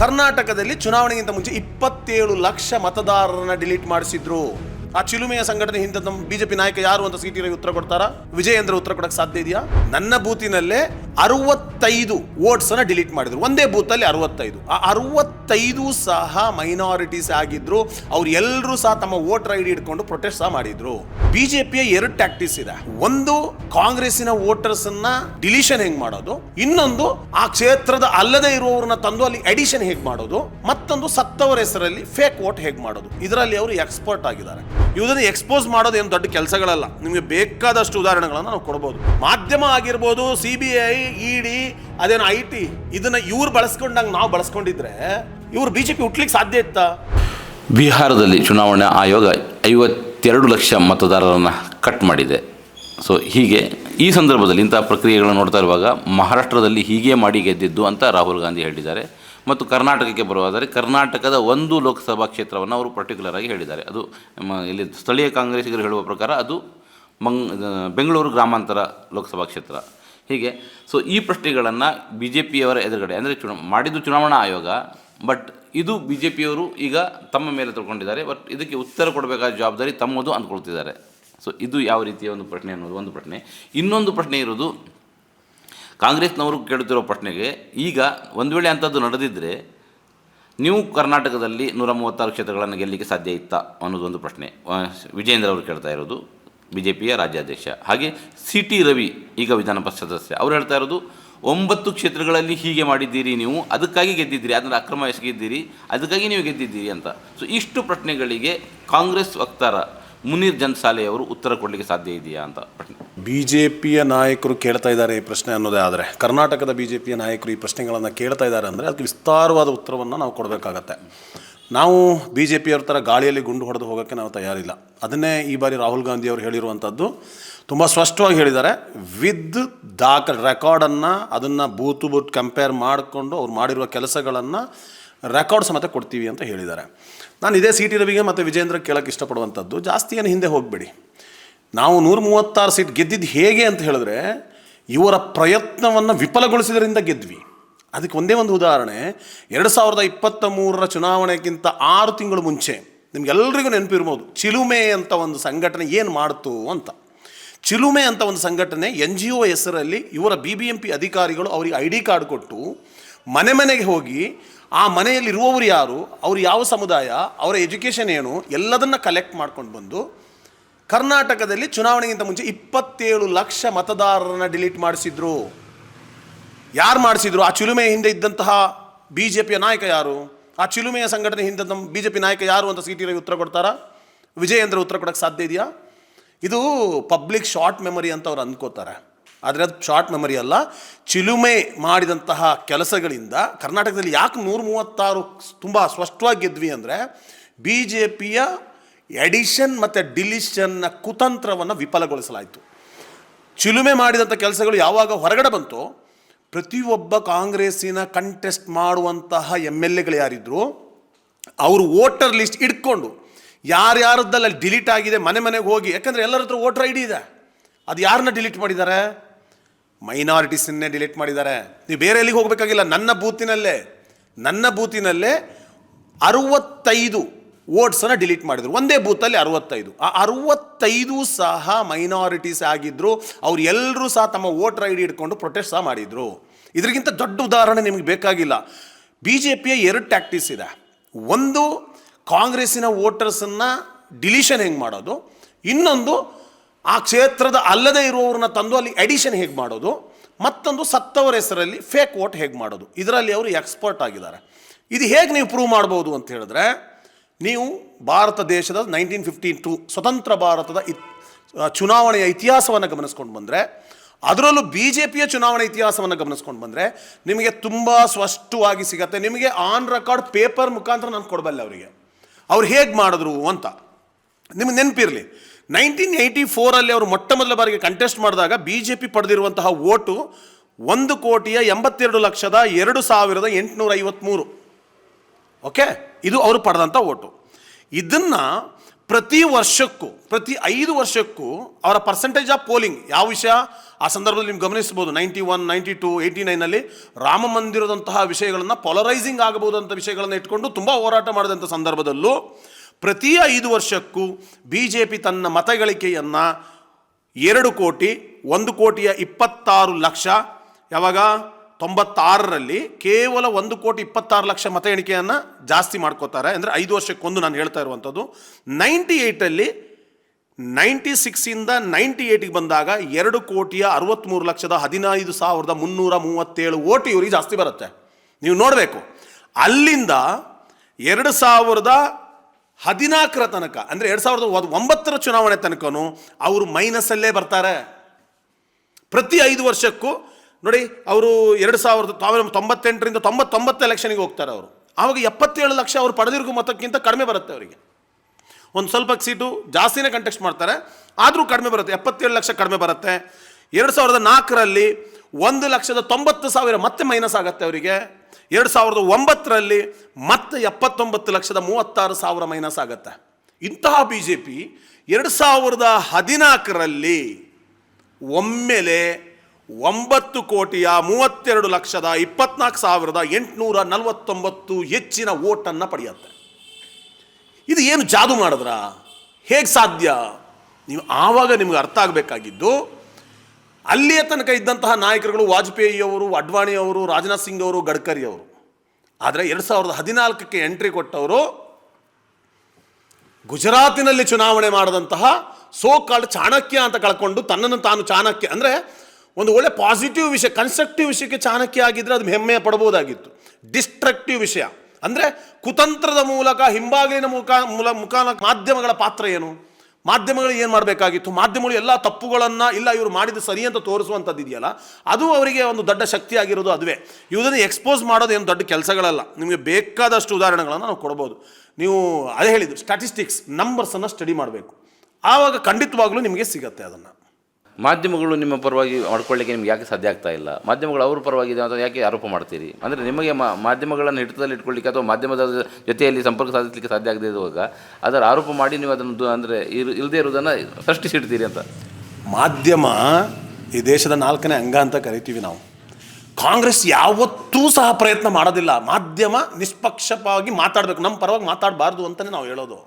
ಕರ್ನಾಟಕದಲ್ಲಿ ಚುನಾವಣೆಗಿಂತ ಮುಂಚೆ ಇಪ್ಪತ್ತೇಳು ಲಕ್ಷ ಮತದಾರರನ್ನ ಡಿಲೀಟ್ ಮಾಡಿಸಿದ್ರು. ಆ ಚಿಲುಮೆಯ ಸಂಘಟನೆ ಹಿಂದೆ ನಮ್ಮ ಬಿಜೆಪಿ ನಾಯಕ ಯಾರು ಅಂತ ಸಿಟಿ ಉತ್ತರ ಕೊಡ್ತಾರಾ? ವಿಜಯೇಂದ್ರ ಉತ್ತರ ಕೊಡಕ್ಕೆ ಸಾಧ್ಯ ಇದೆಯಾ? ನನ್ನ ಬೂತಿನಲ್ಲೇ ಅರವತ್ತೈದು ವೋಟ್ಸ್ ಅನ್ನ ಡಿಲೀಟ್ ಮಾಡಿದ್ರು. ಒಂದೇ ಬೂತ್ ಅಲ್ಲಿ ಅರವತ್ತೈದು. ಆ ಅರವತ್ತೈದು ಸಹ ಮೈನಾರಿಟೀಸ್ ಆಗಿದ್ರು, ಅವ್ರು ಎಲ್ಲರೂ ಸಹ ತಮ್ಮ ವೋಟರ್ ಐ ಡಿ ಇಟ್ಕೊಂಡು ಪ್ರೊಟೆಸ್ಟ್ ಸಹ ಮಾಡಿದ್ರು. ಬಿಜೆಪಿಯ ಎರಡು ಟ್ಯಾಕ್ಟಿಸ್ ಇದೆ. ಒಂದು, ಕಾಂಗ್ರೆಸ್ಸಿನ ವೋಟರ್ಸ್ ಅನ್ನ ಡಿಲಿಷನ್ ಹೆಂಗ್ ಮಾಡೋದು? ಇನ್ನೊಂದು, ಆ ಕ್ಷೇತ್ರದ ಅಲ್ಲದೆ ಇರುವವರನ್ನ ತಂದು ಅಲ್ಲಿ ಎಡಿಷನ್ ಹೇಗ್ ಮಾಡೋದು? ಮತ್ತೊಂದು, ಸತ್ತವರ ಹೆಸರಲ್ಲಿ ಫೇಕ್ ವೋಟ್ ಹೇಗ್ ಮಾಡೋದು? ಇದರಲ್ಲಿ ಅವರು ಎಕ್ಸ್ಪರ್ಟ್ ಆಗಿದ್ದಾರೆ. ಇವುದನ್ನು ಎಕ್ಸ್ಪೋಸ್ ಮಾಡೋದು ಏನು ದೊಡ್ಡ ಕೆಲಸಗಳಲ್ಲ. ನಿಮಗೆ ಬೇಕಾದಷ್ಟು ಉದಾಹರಣೆಗಳನ್ನು ನಾವು ಕೊಡ್ಬೋದು. ಮಾಧ್ಯಮ ಆಗಿರ್ಬೋದು ಸಿ ಬಿ ಐ ಇಡಿ ಅದೇನು ಐ ಟಿ ಇದನ್ನ ಇವ್ರು ಬಳಸ್ಕೊಂಡಂಗೆ ನಾವು ಬಳಸ್ಕೊಂಡಿದ್ರೆ ಇವ್ರು ಪಿ ಹುಟ್ಲಿಕ್ಕೆ ಸಾಧ್ಯ ಇತ್ತಾ? ಬಿಹಾರದಲ್ಲಿ ಚುನಾವಣಾ ಆಯೋಗ ಐವತ್ತೆರಡು ಲಕ್ಷ ಮತದಾರರನ್ನು ಕಟ್ ಮಾಡಿದೆ. ಸೊ ಹೀಗೆ ಈ ಸಂದರ್ಭದಲ್ಲಿ ಇಂಥ ಪ್ರಕ್ರಿಯೆಗಳನ್ನು ನೋಡ್ತಾ ಇರುವಾಗ ಮಹಾರಾಷ್ಟ್ರದಲ್ಲಿ ಹೀಗೆ ಮಾಡಿ ಗೆದ್ದಿದ್ದು ಅಂತ ರಾಹುಲ್ ಗಾಂಧಿ ಹೇಳಿದ್ದಾರೆ. ಮತ್ತು ಕರ್ನಾಟಕಕ್ಕೆ ಬರುವುದಾದರೆ ಕರ್ನಾಟಕದ ಒಂದು ಲೋಕಸಭಾ ಕ್ಷೇತ್ರವನ್ನು ಅವರು ಪರ್ಟಿಕ್ಯುಲರ್ ಆಗಿ ಹೇಳಿದ್ದಾರೆ. ಅದು ಇಲ್ಲಿ ಸ್ಥಳೀಯ ಕಾಂಗ್ರೆಸ್ಗರು ಹೇಳುವ ಪ್ರಕಾರ ಅದು ಮಂಗ್ ಬೆಂಗಳೂರು ಗ್ರಾಮಾಂತರ ಲೋಕಸಭಾ ಕ್ಷೇತ್ರ. ಹೀಗೆ ಸೊ ಈ ಪ್ರಶ್ನೆಗಳನ್ನು ಬಿ ಜೆ ಪಿಯವರ ಎದುರುಗಡೆ, ಅಂದರೆ ಚುನಾ, ಮಾಡಿದ್ದು ಚುನಾವಣಾ ಆಯೋಗ ಬಟ್ ಇದು ಬಿ ಜೆ ಪಿಯವರು ಈಗ ತಮ್ಮ ಮೇಲೆ ತಿಳ್ಕೊಂಡಿದ್ದಾರೆ ಬಟ್ ಇದಕ್ಕೆ ಉತ್ತರ ಕೊಡಬೇಕಾದ ಜವಾಬ್ದಾರಿ ತಮ್ಮದು ಅಂದ್ಕೊಳ್ತಿದ್ದಾರೆ. ಸೊ ಇದು ಯಾವ ರೀತಿಯ ಒಂದು ಪ್ರಶ್ನೆ ಅನ್ನೋದು ಒಂದು ಪ್ರಶ್ನೆ. ಇನ್ನೊಂದು ಪ್ರಶ್ನೆ ಇರೋದು, ಕಾಂಗ್ರೆಸ್ನವರು ಕೇಳುತ್ತಿರೋ ಪ್ರಶ್ನೆಗೆ, ಈಗ ಒಂದು ವೇಳೆ ಅಂಥದ್ದು ನಡೆದಿದ್ದರೆ ನೀವು ಕರ್ನಾಟಕದಲ್ಲಿ ನೂರ ಮೂವತ್ತಾರು ಕ್ಷೇತ್ರಗಳನ್ನು ಗೆಲ್ಲಲಿಕ್ಕೆ ಸಾಧ್ಯ ಇತ್ತಾ ಅನ್ನೋದೊಂದು ಪ್ರಶ್ನೆ. ವಿಜೇಂದ್ರ ಅವರು ಕೇಳ್ತಾ ಇರೋದು ಬಿ ಜೆ ಪಿಯ ರಾಜ್ಯಾಧ್ಯಕ್ಷ. ಹಾಗೆ ಸಿ ಟಿ ರವಿ ಈಗ ವಿಧಾನ ಪರಿಷತ್ ಸದಸ್ಯ. ಅವ್ರು ಹೇಳ್ತಾ ಇರೋದು ಒಂಬತ್ತು ಕ್ಷೇತ್ರಗಳಲ್ಲಿ ಹೀಗೆ ಮಾಡಿದ್ದೀರಿ ನೀವು, ಅದಕ್ಕಾಗಿ ಗೆದ್ದಿದ್ದೀರಿ, ಅದನ್ನು ಅಕ್ರಮ ಎಸಗಿದ್ದೀರಿ, ಅದಕ್ಕಾಗಿ ನೀವು ಗೆದ್ದಿದ್ದೀರಿ ಅಂತ. ಸೊ ಇಷ್ಟು ಪ್ರಶ್ನೆಗಳಿಗೆ ಕಾಂಗ್ರೆಸ್ ವಕ್ತಾರ ಮುನೀರ್ ಜನ್ಸಾಲೆ ಅವರು ಉತ್ತರ ಕೊಡಲಿಕ್ಕೆ ಸಾಧ್ಯ ಇದೆಯಾ ಅಂತ ಪ್ರಶ್ನೆ. ಪಿಯ ನಾಯಕರು ಕೇಳ್ತಾ ಇದ್ದಾರೆ ಈ ಪ್ರಶ್ನೆ ಅನ್ನೋದೇ ಆದರೆ. ಕರ್ನಾಟಕದ ಪಿಯ ನಾಯಕರು ಈ ಪ್ರಶ್ನೆಗಳನ್ನು ಕೇಳ್ತಾ ಇದ್ದಾರೆ ಅಂದರೆ ಅದಕ್ಕೆ ವಿಸ್ತಾರವಾದ ಉತ್ತರವನ್ನು ನಾವು ಕೊಡಬೇಕಾಗತ್ತೆ. ನಾವು ಬಿ ಜೆ ಪಿಯವ್ರ ಥರ ಗಾಳಿಯಲ್ಲಿ ಗುಂಡು ಹೊಡೆದು ಹೋಗೋಕ್ಕೆ ನಾವು ತಯಾರಿಲ್ಲ. ಅದನ್ನೇ ಈ ಬಾರಿ ರಾಹುಲ್ ಗಾಂಧಿ ಅವರು ಹೇಳಿರುವಂಥದ್ದು ತುಂಬ ಸ್ಪಷ್ಟವಾಗಿ ಹೇಳಿದ್ದಾರೆ. ವಿದ್ ದಾಖ ರೆಕಾರ್ಡನ್ನು, ಅದನ್ನು ಬೂತು ಬೂತ್ ಕಂಪೇರ್ ಮಾಡಿಕೊಂಡು ಅವ್ರು ಮಾಡಿರುವ ಕೆಲಸಗಳನ್ನು ರೆಕಾರ್ಡ್ ಸಮೇತ ಕೊಡ್ತೀವಿ ಅಂತ ಹೇಳಿದ್ದಾರೆ. ನಾನು ಇದೇ ಸಿ ಟಿ ಮತ್ತು ವಿಜೇಂದ್ರ ಕೇಳೋಕ್ಕೆ ಇಷ್ಟಪಡುವಂಥದ್ದು ಜಾಸ್ತಿ ಏನು ಹಿಂದೆ ಹೋಗಬೇಡಿ. ನಾವು ನೂರ ಮೂವತ್ತಾರು ಸೀಟ್ ಗೆದ್ದಿದ್ದು ಹೇಗೆ ಅಂತ ಹೇಳಿದ್ರೆ, ಇವರ ಪ್ರಯತ್ನವನ್ನು ವಿಫಲಗೊಳಿಸಿದ್ರಿಂದ ಗೆದ್ವಿ. ಅದಕ್ಕೆ ಒಂದೇ ಒಂದು ಉದಾಹರಣೆ, ಎರಡು ಸಾವಿರದ ಇಪ್ಪತ್ತ ಮೂರರ ಚುನಾವಣೆಗಿಂತ ಆರು ತಿಂಗಳು ಮುಂಚೆ, ನಿಮ್ಗೆಲ್ರಿಗೂ ನೆನಪಿರ್ಬೋದು, ಚಿಲುಮೆ ಅಂತ ಒಂದು ಸಂಘಟನೆ ಏನು ಮಾಡ್ತು ಅಂತ. ಚಿಲುಮೆ ಅಂತ ಒಂದು ಸಂಘಟನೆ ಎನ್ ಜಿ ಒ ಹೆಸರಲ್ಲಿ ಇವರ ಬಿ ಬಿ ಎಂ ಪಿ ಅಧಿಕಾರಿಗಳು ಅವರಿಗೆ ಐ ಡಿ ಕಾರ್ಡ್ ಕೊಟ್ಟು ಮನೆ ಮನೆಗೆ ಹೋಗಿ ಆ ಮನೆಯಲ್ಲಿರುವವರು ಯಾರು, ಅವರು ಯಾವ ಸಮುದಾಯ, ಅವರ ಎಜುಕೇಷನ್ ಏನು, ಎಲ್ಲದನ್ನ ಕಲೆಕ್ಟ್ ಮಾಡ್ಕೊಂಡು ಬಂದು ಕರ್ನಾಟಕದಲ್ಲಿ ಚುನಾವಣೆಗಿಂತ ಮುಂಚೆ ಇಪ್ಪತ್ತೇಳು ಲಕ್ಷ ಮತದಾರರನ್ನ ಡಿಲೀಟ್ ಮಾಡಿಸಿದ್ರು. ಯಾರು ಮಾಡಿಸಿದ್ರು? ಆ ಚಿಲುಮೆಯ ಹಿಂದೆ ಇದ್ದಂತಹ ಬಿ ಜೆ ಪಿಯ ನಾಯಕ ಯಾರು? ಆ ಚಿಲುಮೆಯ ಸಂಘಟನೆ ಹಿಂದೆ ನಮ್ಮ ಬಿ ಜೆ ಪಿ ನಾಯಕ ಯಾರು ಅಂತ ಸಿ ಟಿ ರವಿ ಉತ್ತರ ಕೊಡ್ತಾರಾ? ವಿಜಯೇಂದ್ರ ಉತ್ತರ ಕೊಡೋಕ್ಕೆ ಸಾಧ್ಯ ಇದೆಯಾ? ಇದು ಪಬ್ಲಿಕ್ ಶಾರ್ಟ್ ಮೆಮೊರಿ ಅಂತ ಅವ್ರು ಅಂದ್ಕೋತಾರೆ. ಆದರೆ ಅದು ಶಾರ್ಟ್ ಮೆಮರಿ ಅಲ್ಲ, ಚಿಲುಮೆ ಮಾಡಿದಂತಹ ಕೆಲಸಗಳಿಂದ ಕರ್ನಾಟಕದಲ್ಲಿ ಯಾಕೆ ನೂರ ಮೂವತ್ತಾರು ತುಂಬ ಸ್ಪಷ್ಟವಾಗಿ ಗೆದ್ವಿ ಅಂದರೆ ಬಿ ಜೆ ಪಿಯ ಎಡಿಷನ್ ಮತ್ತು ಡಿಲಿಷನ್ನ ಕುತಂತ್ರವನ್ನು ವಿಫಲಗೊಳಿಸಲಾಯಿತು. ಚಿಲುಮೆ ಮಾಡಿದಂಥ ಕೆಲಸಗಳು ಯಾವಾಗ ಹೊರಗಡೆ ಬಂತೋ, ಪ್ರತಿಯೊಬ್ಬ ಕಾಂಗ್ರೆಸ್ಸಿನ ಕಂಟೆಸ್ಟ್ ಮಾಡುವಂತಹ ಎಂ ಎಲ್ ಎಗಳು ಯಾರಿದ್ರು, ಅವರು ವೋಟರ್ ಲಿಸ್ಟ್ ಇಟ್ಕೊಂಡು ಯಾರ್ಯಾರದ್ದಲ್ಲಿ ಅಲ್ಲಿ ಡಿಲೀಟ್ ಆಗಿದೆ, ಮನೆ ಮನೆಗೆ ಹೋಗಿ, ಯಾಕಂದರೆ ಎಲ್ಲರ ಹತ್ರ ವೋಟರ್ ಐ ಡಿ ಇದೆ. ಅದು ಯಾರನ್ನ ಡಿಲೀಟ್ ಮಾಡಿದ್ದಾರೆ? ಮೈನಾರಿಟೀಸನ್ನೇ ಡಿಲೀಟ್ ಮಾಡಿದ್ದಾರೆ. ನೀವು ಬೇರೆ ಎಲ್ಲಿಗೆ ಹೋಗಬೇಕಾಗಿಲ್ಲ, ನನ್ನ ಬೂತಿನಲ್ಲೇ ನನ್ನ ಬೂತಿನಲ್ಲೇ ಅರುವತ್ತೈದು ವೋಟ್ಸನ್ನು ಡಿಲೀಟ್ ಮಾಡಿದ್ರು. ಒಂದೇ ಬೂತಲ್ಲಿ ಅರುವತ್ತೈದು. ಆ ಅರುವತ್ತೈದು ಸಹ ಮೈನಾರಿಟೀಸ್ ಆಗಿದ್ರು, ಅವ್ರು ಎಲ್ಲರೂ ಸಹ ತಮ್ಮ ವೋಟರ್ ಐ ಡಿ ಇಟ್ಕೊಂಡು ಪ್ರೊಟೆಸ್ಟ್ ಸಹ ಮಾಡಿದರು. ಇದರಿಗಿಂತ ದೊಡ್ಡ ಉದಾಹರಣೆ ನಿಮಗೆ ಬೇಕಾಗಿಲ್ಲ. ಬಿ ಜೆ ಪಿಯ ಎರಡು ಟ್ಯಾಕ್ಟಿಸ್ ಇದೆ. ಒಂದು ಕಾಂಗ್ರೆಸ್ಸಿನ ವೋಟರ್ಸನ್ನು ಡಿಲಿಷನ್ ಹೆಂಗೆ ಮಾಡೋದು? ಇನ್ನೊಂದು, ಆ ಕ್ಷೇತ್ರದ ಅಲ್ಲದೆ ಇರುವವ್ರನ್ನ ತಂದು ಅಲ್ಲಿ ಎಡಿಷನ್ ಹೇಗೆ ಮಾಡೋದು? ಮತ್ತೊಂದು ಸತ್ತವರ ಹೆಸರಲ್ಲಿ ಫೇಕ್ ವೋಟ್ ಹೇಗೆ ಮಾಡೋದು? ಇದರಲ್ಲಿ ಅವರು ಎಕ್ಸ್ಪರ್ಟ್ ಆಗಿದ್ದಾರೆ. ಇದು ಹೇಗೆ ನೀವು ಪ್ರೂವ್ ಮಾಡ್ಬೋದು ಅಂತ ಹೇಳಿದ್ರೆ, ನೀವು ಭಾರತ ದೇಶದ ನೈನ್ಟೀನ್ ಫಿಫ್ಟಿ ಟು ಸ್ವತಂತ್ರ ಭಾರತದ ಇತ್ ಚುನಾವಣೆಯ ಇತಿಹಾಸವನ್ನು ಗಮನಿಸ್ಕೊಂಡು ಬಂದರೆ, ಅದರಲ್ಲೂ ಬಿ ಜೆ ಪಿಯ ಚುನಾವಣೆ ಇತಿಹಾಸವನ್ನು ಗಮನಿಸ್ಕೊಂಡು ಬಂದರೆ, ನಿಮಗೆ ತುಂಬ ಸ್ಪಷ್ಟವಾಗಿ ಸಿಗತ್ತೆ. ನಿಮಗೆ ಆನ್ ರೆಕಾರ್ಡ್ ಪೇಪರ್ ಮುಖಾಂತರ ನಾನು ಕೊಡಬಲ್ಲೆ ಅವರಿಗೆ. ಅವ್ರು ಹೇಗೆ ಮಾಡಿದ್ರು ಅಂತ. ನಿಮ್ಗೆ ನೆನಪಿರಲಿ ನೈನ್ಟೀನ್ ಏಯ್ಟಿ ಫೋರಲ್ಲಿ ಅವರು ಮೊಟ್ಟ ಮೊದಲ ಬಾರಿಗೆ ಕಂಟೆಸ್ಟ್ ಮಾಡಿದಾಗ ಬಿ ಜೆ ಪಿ ಪಡೆದಿರುವಂತಹ ಓಟು ಒಂದು ಕೋಟಿಯ ಎಂಬತ್ತೆರಡು ಲಕ್ಷದ ಎರಡು ಸಾವಿರದ ಎಂಟುನೂರ ಐವತ್ತ್ಮೂರು ಓಕೆ? ಇದು ಅವರು ಪಡೆದಂಥ ಓಟು. ಇದನ್ನು ಪ್ರತಿ ವರ್ಷಕ್ಕೂ, ಪ್ರತಿ ಐದು ವರ್ಷಕ್ಕೂ ಅವರ ಪರ್ಸೆಂಟೇಜ್ ಆಫ್ ಪೋಲಿಂಗ್ ಯಾವ ವಿಷಯ? ಆ ಸಂದರ್ಭದಲ್ಲಿ ನೀವು ಗಮನಿಸ್ಬೋದು ninety one ninety two eighty ನೈನಲ್ಲಿ Rama ಮಂದಿರದಂತಹ ವಿಷಯಗಳನ್ನು ಪೊಲರೈಸಿಂಗ್ ಆಗಬಹುದಂಥ ವಿಷಯಗಳನ್ನು ಇಟ್ಕೊಂಡು ತುಂಬ ಹೋರಾಟ ಮಾಡಿದಂಥ ಸಂದರ್ಭದಲ್ಲೂ ಪ್ರತಿ ಐದು ವರ್ಷಕ್ಕೂ ಬಿ ಜೆ ಪಿ ತನ್ನ ಮತಗಳಿಕೆಯನ್ನು ಎರಡು ಕೋಟಿ, ಒಂದು ಕೋಟಿಯ ಇಪ್ಪತ್ತಾರು ಲಕ್ಷ, ಯಾವಾಗ? ತೊಂಬತ್ತಾರರಲ್ಲಿ ಕೇವಲ ಒಂದು ಕೋಟಿ ಇಪ್ಪತ್ತಾರು ಲಕ್ಷ ಮತ ಎಣಿಕೆಯನ್ನು ಜಾಸ್ತಿ ಮಾಡ್ಕೋತಾರೆ. ಅಂದರೆ ಐದು ವರ್ಷಕ್ಕೊಂದು ನಾನು ಹೇಳ್ತಾ ಇರುವಂಥದ್ದು. ನೈಂಟಿ ಏಯ್ಟಲ್ಲಿ ನೈಂಟಿ ಸಿಕ್ಸಿಂದ ನೈಂಟಿ ಏಯ್ಟಿಗೆ ಬಂದಾಗ ಎರಡು ಕೋಟಿಯ ಅರವತ್ತ್ಮೂರು ಲಕ್ಷದ ಹದಿನೈದು ಸಾವಿರದ ಮುನ್ನೂರ ಮೂವತ್ತೇಳು ಓಟಿ ಇವರಿಗೆ ಜಾಸ್ತಿ ಬರುತ್ತೆ. ನೀವು ನೋಡಬೇಕು. ಅಲ್ಲಿಂದ ಎರಡು ಸಾವಿರದ ಹದಿನಾಲ್ಕರ ತನಕ, ಅಂದರೆ ಎರಡು ಸಾವಿರದ ಒಂಬತ್ತರ ಚುನಾವಣೆ ತನಕನೂ ಅವರು ಮೈನಸಲ್ಲೇ ಬರ್ತಾರೆ. ಪ್ರತಿ ಐದು ವರ್ಷಕ್ಕೂ, ನೋಡಿ, ಅವರು ಎರಡು ಸಾವಿರದ ಸಾವಿರದ ತೊಂಬತ್ತೆಂಟರಿಂದ ತೊಂಬತ್ತೊಂಬತ್ತು ಎಲೆಕ್ಷನಿಗೆ ಹೋಗ್ತಾರೆ ಅವರು. ಆವಾಗ ಎಪ್ಪತ್ತೇಳು ಲಕ್ಷ ಅವರು ಪಡೆದಿರುವ ಮೊತ್ತಕ್ಕಿಂತ ಕಡಿಮೆ ಬರುತ್ತೆ ಅವರಿಗೆ. ಒಂದು ಸ್ವಲ್ಪ ಸೀಟು ಜಾಸ್ತಿನೇ ಕಂಟೆಸ್ಟ್ ಮಾಡ್ತಾರೆ. ಆದರೂ ಕಡಿಮೆ ಬರುತ್ತೆ. ಎಪ್ಪತ್ತೇಳು ಲಕ್ಷ ಕಡಿಮೆ ಬರುತ್ತೆ. ಎರಡು ಸಾವಿರದ ನಾಲ್ಕರಲ್ಲಿ ಒಂದು ಲಕ್ಷದ ತೊಂಬತ್ತು ಸಾವಿರ ಮತ್ತೆ ಮೈನಸ್ ಆಗುತ್ತೆ ಅವರಿಗೆ. ಎರಡು ಸಾವಿರದ ಒಂಬತ್ತರಲ್ಲಿ ಮತ್ತೆ ಎಪ್ಪತ್ತೊಂಬತ್ತು ಲಕ್ಷದ ಮೂವತ್ತಾರು ಸಾವಿರ ಮೈನಸ್ ಆಗುತ್ತೆ. ಇಂತಹ ಬಿ ಜೆ ಪಿ ಎರಡು ಸಾವಿರದ ಹದಿನಾಲ್ಕರಲ್ಲಿ ಒಮ್ಮೆಲೆ ಒಂಬತ್ತು ಕೋಟಿಯ ಮೂವತ್ತೆರಡು ಲಕ್ಷದ ಇಪ್ಪತ್ನಾಲ್ಕು ಸಾವಿರದ ಎಂಟುನೂರ ನಲವತ್ತೊಂಬತ್ತು ಹೆಚ್ಚಿನ ಓಟನ್ನು ಪಡೆಯುತ್ತೆ. ಇದು ಏನು ಜಾದು ಮಾಡಿದ್ರ? ಹೇಗೆ ಸಾಧ್ಯ? ನೀವು ಆವಾಗ ನಿಮ್ಗೆ ಅರ್ಥ ಆಗಬೇಕಾಗಿದ್ದು, ಅಲ್ಲಿಯ ತನಕ ಇದ್ದಂತಹ ನಾಯಕರುಗಳು ವಾಜಪೇಯಿ ಅವರು ಅಡ್ವಾಣಿ ಅವರು ರಾಜನಾಥ್ ಸಿಂಗ್ ಅವರು ಗಡ್ಕರಿ ಅವರು ಆದರೆ ಎರಡು ಸಾವಿರದ ಹದಿನಾಲ್ಕಕ್ಕೆ ಎಂಟ್ರಿ ಕೊಟ್ಟವರು ಗುಜರಾತಿನಲ್ಲಿ ಚುನಾವಣೆ ಮಾಡಿದಂತಹ ಸೋ ಕಾಲ್ಡ್ ಚಾಣಕ್ಯ ಅಂತ ಕಳ್ಕೊಂಡು ತನ್ನನ್ನು ತಾನು ಚಾಣಕ್ಯ ಅಂದರೆ ಒಂದು ಒಳ್ಳೆ ಪಾಸಿಟಿವ್ ವಿಷಯ ಕನ್ಸ್ಟ್ರಕ್ಟಿವ್ ವಿಷಯಕ್ಕೆ ಚಾಣಕ್ಯ ಆಗಿದ್ದರೆ ಅದು ಹೆಮ್ಮೆ ಪಡಬಹುದಾಗಿತ್ತು ಡಿಸ್ಟ್ರಕ್ಟಿವ್ ವಿಷಯ. ಅಂದರೆ ಕುತಂತ್ರದ ಮೂಲಕ, ಹಿಂಬಾಗಿಲಿನ ಮುಖ, ಮೂಲ, ಮುಖಾನ ಮಾಧ್ಯಮಗಳ ಪಾತ್ರ ಏನು? ಮಾಧ್ಯಮಗಳು ಏನು ಮಾಡಬೇಕಾಗಿತ್ತು? ಮಾಧ್ಯಮಗಳು ಎಲ್ಲ ತಪ್ಪುಗಳನ್ನು, ಇಲ್ಲ ಇವರು ಮಾಡಿದ ಸರಿ ಅಂತ ತೋರಿಸುವಂಥದ್ದು ಇದೆಯಲ್ಲ, ಅದು ಅವರಿಗೆ ಒಂದು ದೊಡ್ಡ ಶಕ್ತಿ ಆಗಿರೋದು ಅದುವೇ. ಇವುದನ್ನು ಎಕ್ಸ್ಪೋಸ್ ಮಾಡೋದು ಏನು ದೊಡ್ಡ ಕೆಲಸಗಳಲ್ಲ. ನಿಮಗೆ ಬೇಕಾದಷ್ಟು ಉದಾಹರಣೆಗಳನ್ನು ನಾವು ಕೊಡ್ಬೋದು. ನೀವು ಅದೇ ಹೇಳಿದ್ದು ಸ್ಟ್ಯಾಟಿಸ್ಟಿಕ್ಸ್ ನಂಬರ್ಸನ್ನು ಸ್ಟಡಿ ಮಾಡಬೇಕು. ಆವಾಗ ಖಂಡಿತವಾಗಲೂ ನಿಮಗೆ ಸಿಗತ್ತೆ ಅದನ್ನು. ಮಾಧ್ಯಮಗಳು ನಿಮ್ಮ ಪರವಾಗಿ ಮಾಡ್ಕೊಳ್ಳಿಕ್ಕೆ ನಿಮ್ಗೆ ಯಾಕೆ ಸಾಧ್ಯ ಆಗ್ತಾ ಇಲ್ಲ? ಮಾಧ್ಯಮಗಳು ಅವ್ರ ಪರವಾಗಿ ಇದೆ ಅಂತ ಯಾಕೆ ಆರೋಪ ಮಾಡ್ತೀರಿ? ಅಂದರೆ ನಿಮಗೆ ಮಾಧ್ಯಮಗಳನ್ನು ಹಿಡಿತದಲ್ಲಿ ಇಟ್ಕೊಳ್ಳಿಕ್ಕೆ ಅಥವಾ ಮಾಧ್ಯಮದ ಜೊತೆಯಲ್ಲಿ ಸಂಪರ್ಕ ಸಾಧಿಸಲಿಕ್ಕೆ ಸಾಧ್ಯ ಆಗದೇ ಇರುವಾಗ ಅದರ ಆರೋಪ ಮಾಡಿ ನೀವು ಅದನ್ನು ಅಂದರೆ ಇರು ಇಲ್ಲದೇ ಇರುವುದನ್ನು ಸೃಷ್ಟಿಸಿಡ್ತೀರಿ ಅಂತ. ಮಾಧ್ಯಮ ಈ ದೇಶದ ನಾಲ್ಕನೇ ಅಂಗ ಅಂತ ಕರಿತೀವಿ ನಾವು. ಕಾಂಗ್ರೆಸ್ ಯಾವತ್ತೂ ಸಹ ಪ್ರಯತ್ನ ಮಾಡೋದಿಲ್ಲ. ಮಾಧ್ಯಮ ನಿಷ್ಪಕ್ಷಪಾಗಿ ಮಾತಾಡಬೇಕು. ನಮ್ಮ ಪರವಾಗಿ ಮಾತಾಡಬಾರ್ದು ಅಂತಲೇ ನಾವು ಹೇಳೋದು.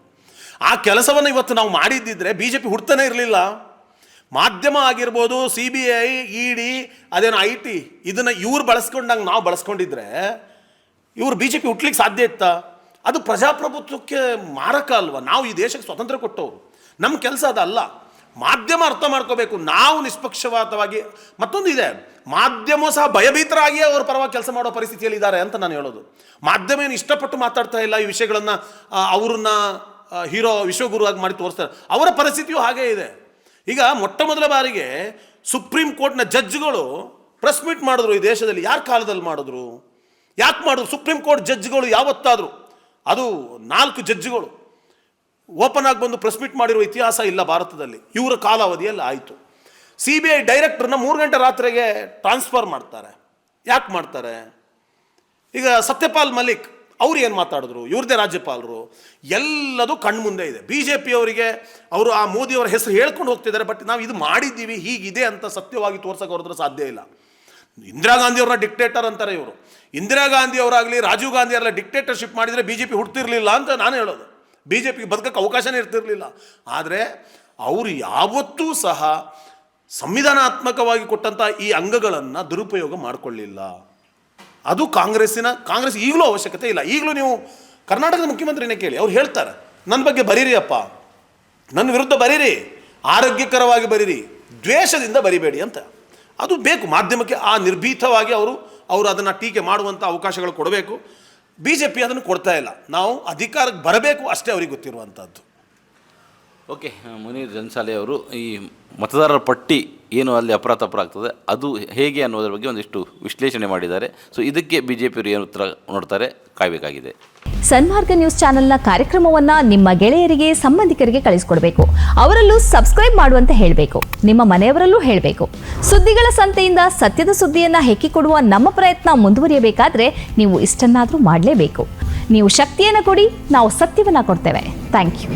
ಆ ಕೆಲಸವನ್ನು ಇವತ್ತು ನಾವು ಮಾಡಿದ್ದಿದ್ರೆ ಬಿ ಜೆ ಪಿ ಹುಡ್ತಾನೆ ಇರಲಿಲ್ಲ. ಮಾಧ್ಯಮ ಆಗಿರ್ಬೋದು C B I E D ಅದೇನೋ ಐ ಟಿ ಇದನ್ನು ಇವ್ರು ಬಳಸ್ಕೊಂಡಂಗೆ ನಾವು ಬಳಸ್ಕೊಂಡಿದ್ರೆ ಇವರು ಬಿ ಜೆ ಪಿ ಹುಟ್ಲಿಕ್ಕೆ ಸಾಧ್ಯ ಇತ್ತಾ? ಅದು ಪ್ರಜಾಪ್ರಭುತ್ವಕ್ಕೆ ಮಾರಕ ಅಲ್ವಾ? ನಾವು ಈ ದೇಶಕ್ಕೆ ಸ್ವತಂತ್ರ ಕೊಟ್ಟವರು. ನಮ್ಮ ಕೆಲಸ ಅದಲ್ಲ. ಮಾಧ್ಯಮ ಅರ್ಥ ಮಾಡ್ಕೋಬೇಕು. ನಾವು ನಿಷ್ಪಕ್ಷಪಾತವಾಗಿ ಮತ್ತೊಂದು ಇದೆ. ಮಾಧ್ಯಮ ಸಹ ಭಯಭೀತರಾಗಿ ಅವ್ರ ಪರವಾಗಿ ಕೆಲಸ ಮಾಡೋ ಪರಿಸ್ಥಿತಿಯಲ್ಲಿ ಇದ್ದಾರೆ ಅಂತ ನಾನು ಹೇಳೋದು. ಮಾಧ್ಯಮ ಏನು ಇಷ್ಟಪಟ್ಟು ಮಾತಾಡ್ತಾ ಇಲ್ಲ ಈ ವಿಷಯಗಳನ್ನು ಅವ್ರನ್ನ ಹೀರೋ ವಿಶ್ವಗುರುವಾಗಿ ಮಾಡಿ ತೋರಿಸ್ತಾರೆ. ಅವರ ಪರಿಸ್ಥಿತಿಯು ಹಾಗೇ ಇದೆ. ಈಗ ಮೊಟ್ಟ ಮೊದಲ ಬಾರಿಗೆ ಸುಪ್ರೀಂ ಕೋರ್ಟ್ನ ಜಡ್ಜ್ಗಳು ಪ್ರೆಸ್ ಮೀಟ್ ಮಾಡಿದ್ರು ಈ ದೇಶದಲ್ಲಿ. ಯಾರ ಕಾಲದಲ್ಲಿ ಮಾಡಿದ್ರು? ಯಾಕೆ ಮಾಡಿದ್ರು? ಸುಪ್ರೀಂ ಕೋರ್ಟ್ ಜಡ್ಜ್ಗಳು ಯಾವತ್ತಾದರೂ? ಅದು ನಾಲ್ಕು ಜಡ್ಜ್ಗಳು. ಓಪನ್ ಆಗಿ ಬಂದು ಪ್ರೆಸ್ ಮೀಟ್ ಮಾಡಿರುವ ಇತಿಹಾಸ ಇಲ್ಲ ಭಾರತದಲ್ಲಿ. ಇವರ ಕಾಲಾವಧಿಯಲ್ಲಿ ಆಯಿತು. ಸಿ ಬಿ ಐ ಡೈರೆಕ್ಟರ್ನ ಮೂರು ಗಂಟೆ ರಾತ್ರಿಗೆ ಟ್ರಾನ್ಸ್ಫರ್ ಮಾಡ್ತಾರೆ. ಯಾಕೆ ಮಾಡ್ತಾರೆ? ಈಗ ಸತ್ಯಪಾಲ್ ಮಲಿಕ್ ಅವ್ರು ಏನು ಮಾತಾಡಿದ್ರು? ಇವ್ರದೇ ರಾಜ್ಯಪಾಲರು. ಎಲ್ಲದೂ ಕಣ್ಮುಂದೆ ಇದೆ. ಬಿ ಜೆ ಪಿಯವರಿಗೆ ಅವರು ಆ ಮೋದಿಯವರ ಹೆಸರು ಹೇಳ್ಕೊಂಡು ಹೋಗ್ತಿದ್ದಾರೆ ಬಟ್ ನಾವು ಇದು ಮಾಡಿದ್ದೀವಿ, ಹೀಗಿದೆ ಅಂತ ಸತ್ಯವಾಗಿ ತೋರ್ಸೋಕೆ ಹೊರದ್ರೆ ಸಾಧ್ಯ ಇಲ್ಲ. ಇಂದಿರಾ ಗಾಂಧಿಯವ್ರನ್ನ ಡಿಕ್ಟೇಟರ್ ಅಂತಾರೆ ಇವರು. ಇಂದಿರಾ ಗಾಂಧಿಯವರಾಗಲಿ ರಾಜೀವ್ ಗಾಂಧಿ ಅವರೆಲ್ಲ ಡಿಕ್ಟೇಟರ್ಶಿಪ್ ಮಾಡಿದರೆ ಬಿ ಜೆ ಪಿ ಹುಡ್ತಿರ್ಲಿಲ್ಲ ಅಂತ ನಾನು ಹೇಳೋದು. ಬಿ ಜೆ ಪಿಗೆ ಬದುಕಕ್ಕೆ ಅವಕಾಶನೇ ಇರ್ತಿರಲಿಲ್ಲ. ಆದರೆ ಅವರು ಯಾವತ್ತೂ ಸಹ ಸಂವಿಧಾನಾತ್ಮಕವಾಗಿ ಕೊಟ್ಟಂಥ ಈ ಅಂಗಗಳನ್ನು ದುರುಪಯೋಗ ಮಾಡಿಕೊಳ್ಳಿಲ್ಲ. ಅದು ಕಾಂಗ್ರೆಸ್ಸಿನ, ಕಾಂಗ್ರೆಸ್ ಈಗಲೂ ಅವಶ್ಯಕತೆ ಇಲ್ಲ. ಈಗಲೂ ನೀವು ಕರ್ನಾಟಕದ ಮುಖ್ಯಮಂತ್ರಿನೇ ಕೇಳಿ, ಅವ್ರು ಹೇಳ್ತಾರೆ ನನ್ನ ಬಗ್ಗೆ ಬರೀರಿ ಅಪ್ಪ ನನ್ನ ವಿರುದ್ಧ ಬರೀರಿ. ಆರೋಗ್ಯಕರವಾಗಿ ಬರೀರಿ. ದ್ವೇಷದಿಂದ ಬರಿಬೇಡಿ ಅಂತ. ಅದು ಬೇಕು. ಮಾಧ್ಯಮಕ್ಕೆ ಆ ನಿರ್ಭೀತವಾಗಿ ಅವರು ಅವರು ಅದನ್ನು ಟೀಕೆ ಮಾಡುವಂಥ ಅವಕಾಶಗಳು ಕೊಡಬೇಕು. ಬಿ ಜೆ ಪಿ ಅದನ್ನು ಕೊಡ್ತಾ ಇಲ್ಲ. ನಾವು ಅಧಿಕಾರಕ್ಕೆ ಬರಬೇಕು ಅಷ್ಟೇ ಅವ್ರಿಗೆ ಗೊತ್ತಿರುವಂಥದ್ದು ಓಕೆ, ಮುನೀರ್ ಜನ್ಸಾಲೆ ಅವರು ಈ ಮತದಾರರ ಪಟ್ಟಿ ಏನು ಅಲ್ಲಿ ಅಪರಾಧ ಆಗ್ತದೆ, ಅದು ಹೇಗೆ ಅನ್ನೋದ್ರ ಬಗ್ಗೆ ಒಂದಿಷ್ಟು ವಿಶ್ಲೇಷಣೆ ಮಾಡಿದ್ದಾರೆ. ಸೊ ಇದಕ್ಕೆ ಬಿ ಜೆ ಪಿಯವರು ಏನು ಉತ್ತರ ನೋಡ್ತಾರೆ, ಕಾಯಬೇಕಾಗಿದೆ. ಸನ್ಮಾರ್ಗ ನ್ಯೂಸ್ ಚಾನೆಲ್ನ ಕಾರ್ಯಕ್ರಮವನ್ನ ನಿಮ್ಮ ಗೆಳೆಯರಿಗೆ, ಸಂಬಂಧಿಕರಿಗೆ ಕಳಿಸ್ಕೊಡ್ಬೇಕು. ಅವರಲ್ಲೂ ಸಬ್ಸ್ಕ್ರೈಬ್ ಮಾಡುವಂತೆ ಹೇಳಬೇಕು. ನಿಮ್ಮ ಮನೆಯವರಲ್ಲೂ ಹೇಳಬೇಕು. ಸುದ್ದಿಗಳ ಸಂತೆಯಿಂದ ಸತ್ಯದ ಸುದ್ದಿಯನ್ನ ಹೆಕ್ಕಿಕೊಡುವ ನಮ್ಮ ಪ್ರಯತ್ನ ಮುಂದುವರಿಯಬೇಕಾದ್ರೆ ನೀವು ಇಷ್ಟನ್ನಾದರೂ ಮಾಡಲೇಬೇಕು. ನೀವು ಶಕ್ತಿಯನ್ನು ಕೊಡಿ, ನಾವು ಸತ್ಯವನ್ನ ಕೊಡ್ತೇವೆ. Thank you